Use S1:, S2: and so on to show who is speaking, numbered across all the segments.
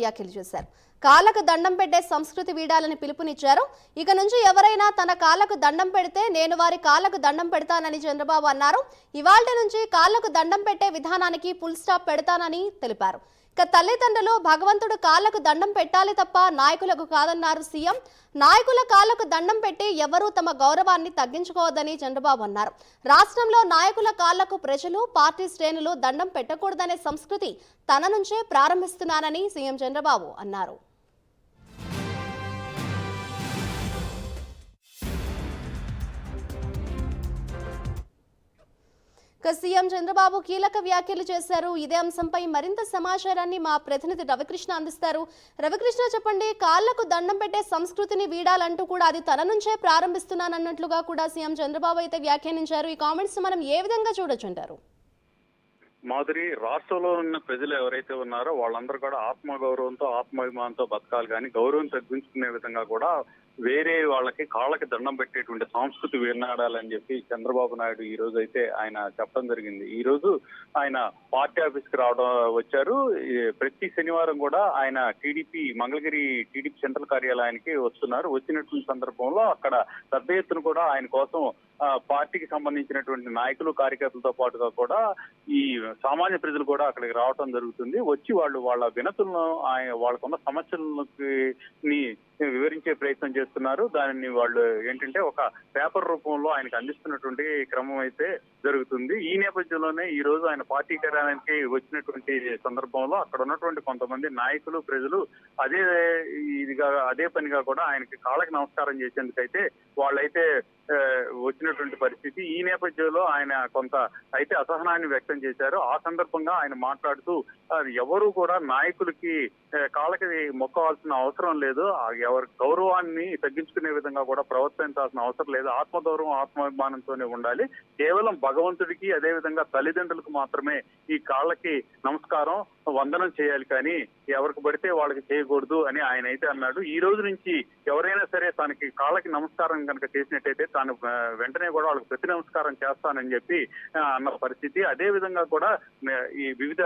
S1: వ్యాఖ్యలు చేశారు. కాళ్ళకు దండం పెట్టే సంస్కృతి వీడాలని పిలుపునిచ్చారు. ఇక నుంచి ఎవరైనా తన కాళ్ళకు దండం పెడితే నేను వారి కాళ్ళకు దండం పెడతానని చంద్రబాబు అన్నారు. ఇవాళ నుంచి కాళ్ళకు దండం పెట్టే విధానానికి ఫుల్ స్టాప్ పెడతానని తెలిపారు. ఇక తల్లిదండ్రులు భగవంతుడు కాళ్ళకు దండం పెట్టాలి తప్ప నాయకులకు కాదన్నారు సీఎం. నాయకుల కాళ్ళకు దండం పెట్టి ఎవరూ తమ గౌరవాన్ని తగ్గించుకోవద్దని చంద్రబాబు అన్నారు. రాష్ట్రంలో నాయకుల కాళ్ళకు ప్రజలు పార్టీ శ్రేణులు దండం పెట్టకూడదనే సంస్కృతి తన నుంచే ప్రారంభిస్తున్నానని సీఎం చంద్రబాబు అన్నారు. ఇక సీఎం చంద్రబాబు కీలక వ్యాఖ్యలు చేశారు. ఇదే అంశంపై మరింత సమాచారాన్ని మా ప్రతినిధి రవికృష్ణ అందిస్తారు. రవికృష్ణ చెప్పండి కాళ్ళకు దండం పెట్టే సంస్కృతిని వీడాలంటూ కూడా అది తన నుంచే ప్రారంభిస్తున్నానన్నట్లుగా కూడా సీఎం చంద్రబాబు అయితే వ్యాఖ్యానించారు. ఈ కామెంట్స్ మనం ఏ విధంగా చూడొచ్చుంటారు?
S2: మాధురి రాష్ట్రంలో ఉన్న ప్రజలు ఎవరైతే ఉన్నారో వాళ్ళందరూ కూడా ఆత్మగౌరవంతో ఆత్మాభిమానంతో బతకాలి కానీ గౌరవం తగ్గించుకునే విధంగా కూడా వేరే వాళ్ళకి కాళ్ళకి దండం పెట్టేటువంటి సంస్కృతి వినాడాలని చెప్పి చంద్రబాబు నాయుడు ఈ రోజు అయితే ఆయన చెప్పడం జరిగింది. ఈ రోజు ఆయన పార్టీ ఆఫీస్కి రావడం వచ్చారు. ప్రతి శనివారం కూడా ఆయన టీడీపీ మంగళగిరి టీడీపీ సెంట్రల్ కార్యాలయానికి వస్తున్నారు. వచ్చినటువంటి సందర్భంలో అక్కడ పెద్ద ఎత్తున కూడా ఆయన కోసం పార్టీకి సంబంధించినటువంటి నాయకులు కార్యకర్తలతో పాటుగా కూడా ఈ సామాన్య ప్రజలు కూడా అక్కడికి రావటం జరుగుతుంది. వచ్చి వాళ్ళు వాళ్ళ వినతులను ఆయన వాళ్ళకున్న సమస్యలకి వివరించే ప్రయత్నం చేస్తారు చేస్తున్నారు. దానిని వాళ్ళు ఏంటంటే ఒక పేపర్ రూపంలో ఆయనకు అందిస్తున్నటువంటి క్రమం అయితే జరుగుతుంది. ఈ నేపథ్యంలోనే ఈ రోజు ఆయన పార్టీ కార్యాలయానికి వచ్చినటువంటి సందర్భంలో అక్కడ ఉన్నటువంటి కొంతమంది నాయకులు ప్రజలు అదే ఇదిగా అదే పనిగా కూడా ఆయనకి కాళ్ళకి నమస్కారం చేసేందుకైతే వాళ్ళైతే వచ్చినటువంటి పరిస్థితి. ఈ నేపథ్యంలో ఆయన కొంత అయితే అసహనాన్ని వ్యక్తం చేశారు. ఆ సందర్భంగా ఆయన మాట్లాడుతూ ఎవరు కూడా నాయకులకి కాళ్ళకి మొక్కవలసిన అవసరం లేదు. ఆ ఎవరి గౌరవాన్ని తగ్గించుకునే విధంగా కూడా ప్రవర్తించాల్సిన అవసరం లేదు. ఆత్మగౌరవం ఆత్మాభిమానంతోనే ఉండాలి. కేవలం భగవంతుడికి అదే విధంగా తల్లిదండ్రులకు మాత్రమే ఈ కాళ్ళకి నమస్కారం వందనం చేయాలి కానీ ఎవరికి పడితే వాళ్ళకి చేయకూడదు అని ఆయన అయితే అన్నాడు. ఈ రోజు నుంచి ఎవరైనా సరే తనకి కాళ్ళకి నమస్కారం కనుక చేసినట్టయితే తాను వెంటనే కూడా వాళ్ళకి ప్రతి నమస్కారం చేస్తానని చెప్పి అన్న పరిస్థితి. అదే విధంగా కూడా ఈ వివిధ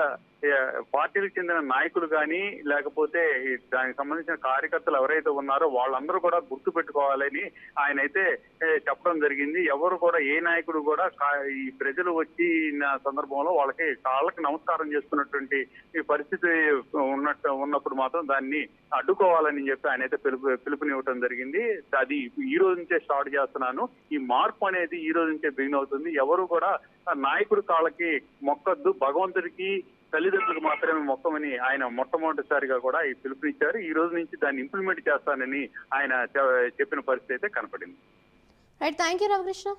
S2: పార్టీలకు చెందిన నాయకులు కానీ లేకపోతే దానికి సంబంధించిన కార్యకర్తలు ఎవరైతే ఉన్నారో వాళ్ళందరూ కూడా గుర్తు పెట్టుకోవాలని ఆయన అయితే చెప్పడం జరిగింది. ఎవరు కూడా ఏ నాయకుడు కూడా కా- ఈ ప్రజలు వచ్చిన సందర్భంలో వాళ్ళకి కాళ్ళకి నమస్కారం చేస్తున్నటువంటి ఈ పరిస్థితి ఉన్నట్టు ఉన్నప్పుడు మాత్రం దాన్ని అడ్డుకోవాలని చెప్పి ఆయన అయితే పిలుపు పిలుపునివ్వటం జరిగింది. అది ఈ రోజు నుంచే స్టార్ట్ చేస్తున్నాను. ఈ మార్పు అనేది ఈ రోజు నుంచే బిగిన్ అవుతుంది. ఎవరు కూడా నాయకుడు కాళ్ళకి మొక్కద్దు భగవంతుడికి తల్లిదండ్రులకు మాత్రమే మొత్తమని ఆయన మొట్టమొదటిసారిగా కూడా ఈ పిలుపునిచ్చారు. ఈ రోజు నుంచి దాన్ని ఇంప్లిమెంట్ చేస్తానని ఆయన చెప్పిన పరిస్థితి అయితే కనపడింది.
S1: Right thank you Ravikrishna